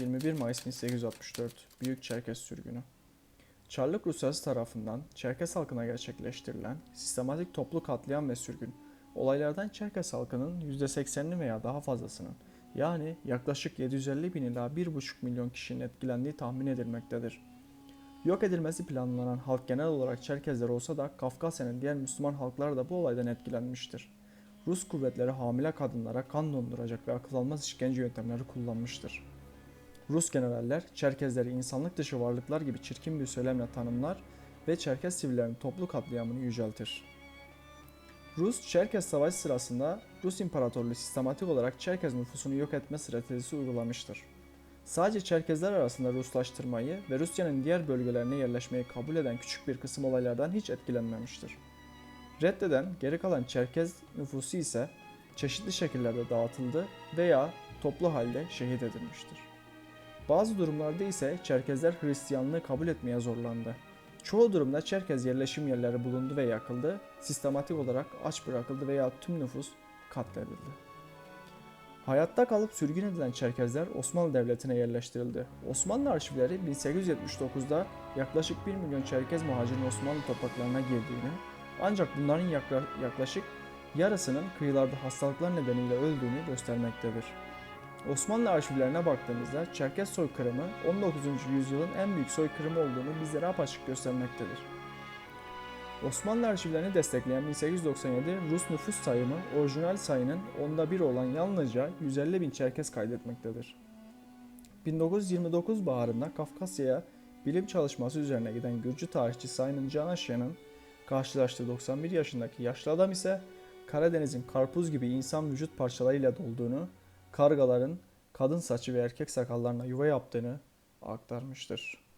21 Mayıs 1864 Büyük Çerkes Sürgünü Çarlık Rusyası tarafından Çerkes halkına gerçekleştirilen sistematik toplu katliam ve sürgün, olaylardan Çerkes halkının %80'ini veya daha fazlasının, yani yaklaşık 750 bin ila 1,5 milyon kişinin etkilendiği tahmin edilmektedir. Yok edilmesi planlanan halk genel olarak Çerkezler olsa da Kafkasya'nın diğer Müslüman halkları da bu olaydan etkilenmiştir. Rus kuvvetleri hamile kadınlara kan donduracak ve akıl almaz işkence yöntemleri kullanmıştır. Rus generaller Çerkezleri insanlık dışı varlıklar gibi çirkin bir söylemle tanımlar ve Çerkez sivillerin toplu katliamını yüceltir. Rus-Çerkez Savaşı sırasında Rus İmparatorluğu sistematik olarak Çerkez nüfusunu yok etme stratejisi uygulamıştır. Sadece Çerkezler arasında Ruslaştırmayı ve Rusya'nın diğer bölgelerine yerleşmeyi kabul eden küçük bir kısım olaylardan hiç etkilenmemiştir. Reddeden geri kalan Çerkez nüfusu ise çeşitli şekillerde dağıtıldı veya toplu halde şehit edilmiştir. Bazı durumlarda ise Çerkezler Hristiyanlığı kabul etmeye zorlandı. Çoğu durumda Çerkez yerleşim yerleri bulundu ve yakıldı, sistematik olarak aç bırakıldı veya tüm nüfus katledildi. Hayatta kalıp sürgün edilen Çerkezler Osmanlı Devleti'ne yerleştirildi. Osmanlı arşivleri 1879'da yaklaşık 1 milyon Çerkez muhacirin Osmanlı topraklarına girdiğini, ancak bunların yakla- yaklaşık yarısının kıyılarda hastalıklar nedeniyle öldüğünü göstermektedir. Osmanlı arşivlerine baktığımızda Çerkez soykırımı 19. yüzyılın en büyük soykırımı olduğunu bizlere apaçık göstermektedir. Osmanlı arşivlerini destekleyen 1897 Rus nüfus sayımı orijinal sayının onda bir olan yalnızca 150 bin Çerkez kaydetmektedir. 1929 baharında Kafkasya'ya bilim çalışması üzerine giden Gürcü tarihçi Sayın Can Aşya'nın karşılaştığı 91 yaşındaki yaşlı adam ise Karadeniz'in karpuz gibi insan vücut parçalarıyla dolduğunu, kargaların kadın saçı ve erkek sakallarına yuva yaptığını aktarmıştır.